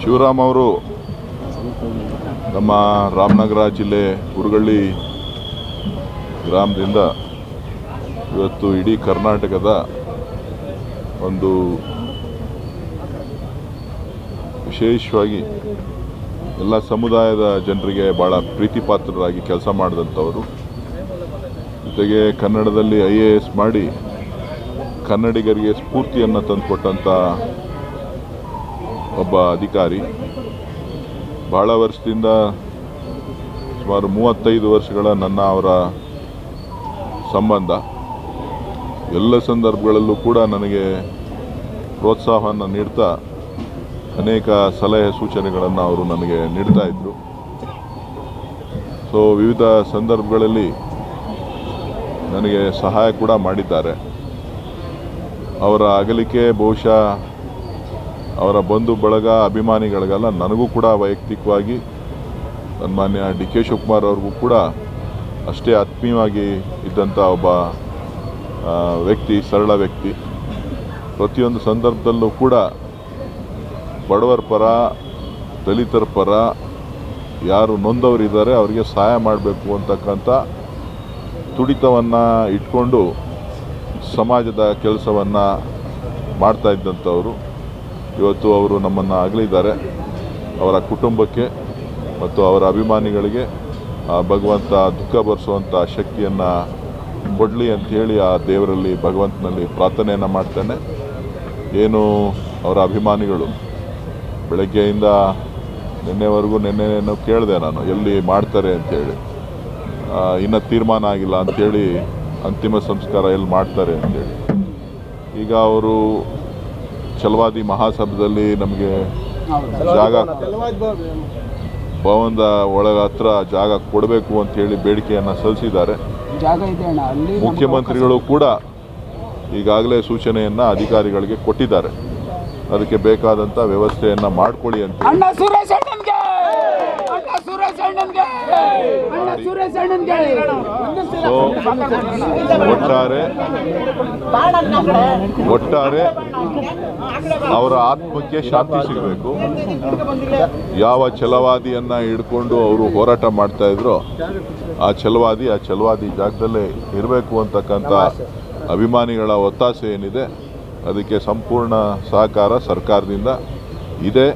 ಶಿವರಾಮ್ ಅವರು ನಮ್ಮ ರಾಮನಗರ ಜಿಲ್ಲೆ ಉರುಗಳ್ಳಿ ಗ್ರಾಮದಿಂದ ಇವತ್ತು ಇಡೀ ಕರ್ನಾಟಕದ ಒಂದು ವಿಶೇಷವಾಗಿ ಎಲ್ಲ ಸಮುದಾಯದ ಜನರಿಗೆ ಭಾಳ ಪ್ರೀತಿಪಾತ್ರರಾಗಿ ಕೆಲಸ ಮಾಡಿದಂಥವರು. ಜೊತೆಗೆ ಕನ್ನಡದಲ್ಲಿ ಐ ಎ ಎಸ್ ಮಾಡಿ ಕನ್ನಡಿಗರಿಗೆ ಸ್ಫೂರ್ತಿಯನ್ನು ತಂದುಕೊಟ್ಟಂಥ ಒಬ್ಬ ಅಧಿಕಾರಿ. ಭಾಳ ವರ್ಷದಿಂದ ಸುಮಾರು ಮೂವತ್ತೈದು ವರ್ಷಗಳ ನನ್ನ ಅವರ ಸಂಬಂಧ. ಎಲ್ಲ ಸಂದರ್ಭಗಳಲ್ಲೂ ಕೂಡ ನನಗೆ ಪ್ರೋತ್ಸಾಹವನ್ನು ನೀಡ್ತಾ ಅನೇಕ ಸಲಹೆ ಸೂಚನೆಗಳನ್ನು ಅವರು ನನಗೆ ನೀಡ್ತಾ ಇದ್ದರು ಸೊ ವಿವಿಧ ಸಂದರ್ಭಗಳಲ್ಲಿ ನನಗೆ ಸಹಾಯ ಕೂಡ ಮಾಡಿದ್ದಾರೆ. ಅವರ ಅಗಲಿಕೆ, ಬಹುಶಃ ಅವರ ಬಂಧು, ಬಳಗ, ಅಭಿಮಾನಿಗಳಿಗೆಲ್ಲ ನನಗೂ ಕೂಡ ವೈಯಕ್ತಿಕವಾಗಿ ಸನ್ಮಾನ್ಯ ಡಿ ಕೆ ಶಿವಕುಮಾರ್ ಅವ್ರಿಗೂ ಕೂಡ ಅಷ್ಟೇ ಆತ್ಮೀಯವಾಗಿ ಇದ್ದಂಥ ಒಬ್ಬ ವ್ಯಕ್ತಿ, ಸರಳ ವ್ಯಕ್ತಿ. ಪ್ರತಿಯೊಂದು ಸಂದರ್ಭದಲ್ಲೂ ಕೂಡ ಬಡವರ ಪರ, ದಲಿತರ ಪರ ಯಾರು ನೊಂದವರಿದ್ದಾರೆ, ಅವರಿಗೆ ಸಹಾಯ ಮಾಡಬೇಕು ಅಂತಕ್ಕಂಥ ತುಡಿತವನ್ನು ಇಟ್ಕೊಂಡು ಸಮಾಜದ ಕೆಲಸವನ್ನು ಮಾಡ್ತಾ ಇದ್ದಂಥವರು. ಇವತ್ತು ಅವರು ನಮ್ಮನ್ನು ಅಗಲಿದ್ದಾರೆ. ಅವರ ಕುಟುಂಬಕ್ಕೆ ಮತ್ತು ಅವರ ಅಭಿಮಾನಿಗಳಿಗೆ ಭಗವಂತ ದುಃಖ ಭರಿಸುವಂಥ ಶಕ್ತಿಯನ್ನು ಕೊಡಲಿ ಅಂಥೇಳಿ ಆ ದೇವರಲ್ಲಿ ಭಗವಂತನಲ್ಲಿ ಪ್ರಾರ್ಥನೆಯನ್ನು ಮಾಡ್ತೇನೆ. ಏನು ಅವರ ಅಭಿಮಾನಿಗಳು, ಬೆಳಗ್ಗೆಯಿಂದ ನಿನ್ನೆವರೆಗೂ ನಿನ್ನೆನೂ ಕೇಳಿದೆ ನಾನು, ಎಲ್ಲಿ ಮಾಡ್ತಾರೆ ಅಂಥೇಳಿ ಇನ್ನೂ ತೀರ್ಮಾನ ಆಗಿಲ್ಲ ಅಂಥೇಳಿ ಅಂತಿಮ ಸಂಸ್ಕಾರ ಎಲ್ಲಿ ಮಾಡ್ತಾರೆ ಅಂತೇಳಿ. ಈಗ ಅವರು ಛಲವಾದಿ ಮಹಾಸಭದಲ್ಲಿ ನಮಗೆ ಜಾಗ ಭವನದ ಒಳಗ ಹತ್ರ ಜಾಗ ಕೊಡಬೇಕು ಅಂತ ಹೇಳಿ ಬೇಡಿಕೆಯನ್ನು ಸಲ್ಲಿಸಿದ್ದಾರೆ. ಮುಖ್ಯಮಂತ್ರಿಗಳು ಕೂಡ ಈಗಾಗಲೇ ಸೂಚನೆಯನ್ನು ಅಧಿಕಾರಿಗಳಿಗೆ ಕೊಟ್ಟಿದ್ದಾರೆ. ಅದಕ್ಕೆ ಬೇಕಾದಂಥ ವ್ಯವಸ್ಥೆಯನ್ನು ಮಾಡಿಕೊಳ್ಳಿ ಅಂತ ಒಟ್ಟಾರೆ ಒಟ್ಟಾರೆ ಅವರ ಆತ್ಮಕ್ಕೆ ಶಾಂತಿ ಸಿಗಬೇಕು. ಯಾವ ಛಲವಾದಿಯನ್ನ ಹಿಡ್ಕೊಂಡು ಅವರು ಹೋರಾಟ ಮಾಡ್ತಾ ಇದ್ರು ಆ ಛಲವಾದಿ ಆ ಛಲವಾದಿ ಜಾಗದಲ್ಲೇ ಇರಬೇಕು ಅಂತಕ್ಕಂಥ ಅಭಿಮಾನಿಗಳ ಒತ್ತಾಸೆ ಏನಿದೆ ಅದಕ್ಕೆ ಸಂಪೂರ್ಣ ಸಹಕಾರ ಸರ್ಕಾರದಿಂದ ಇದೆ.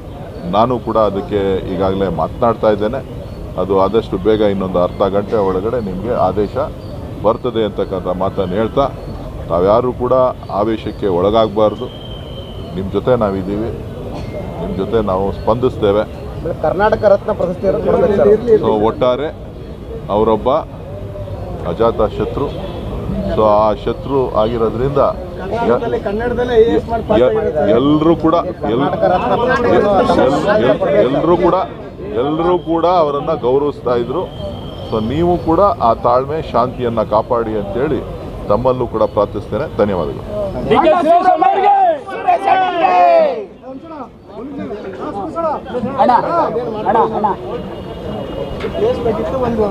ನಾನು ಕೂಡ ಅದಕ್ಕೆ ಈಗಾಗಲೇ ಮಾತನಾಡ್ತಾ ಇದ್ದೇನೆ. ಅದು ಆದಷ್ಟು ಬೇಗ ಇನ್ನೊಂದು ಅರ್ಧ ಗಂಟೆ ಒಳಗಡೆ ನಿಮಗೆ ಆದೇಶ ಬರ್ತದೆ ಅಂತಕ್ಕಂಥ ಮಾತನ್ನು ಹೇಳ್ತಾ ನಾವ್ಯಾರೂ ಕೂಡ ಆವೇಶಕ್ಕೆ ಒಳಗಾಗಬಾರ್ದು. ನಿಮ್ಮ ಜೊತೆ ನಾವಿದ್ದೀವಿ. ನಿಮ್ಮ ಜೊತೆ ನಾವು ಸ್ಪಂದಿಸ್ತೇವೆ. ಕರ್ನಾಟಕ ರತ್ನ ಪ್ರಶಸ್ತಿ ಸೊ ಒಟ್ಟಾರೆ ಅವರೊಬ್ಬ ಅಜಾತ ಶತ್ರು. ಸೊ ಆ ಶತ್ರು ಆಗಿರೋದ್ರಿಂದ ಎಲ್ಲರೂ ಕೂಡ ಎಲ್ಲರೂ ಕೂಡ ಎಲ್ಲರೂ ಕೂಡ ಅವರನ್ನು ಗೌರವಿಸ್ತಾ ಇದ್ರು. ಸೊ ನೀವು ಕೂಡ ಆ ತಾಳ್ಮೆ ಶಾಂತಿಯನ್ನು ಕಾಪಾಡಿ ಅಂತೇಳಿ ತಮ್ಮಲ್ಲೂ ಕೂಡ ಪ್ರಾರ್ಥಿಸ್ತೇನೆ. ಧನ್ಯವಾದಗಳು. ಅಣ್ಣ ಅಣ್ಣ ಅಣ್ಣ. ಅಣ್ಣ ಬೇಕಿತ್ತು ಒಂದು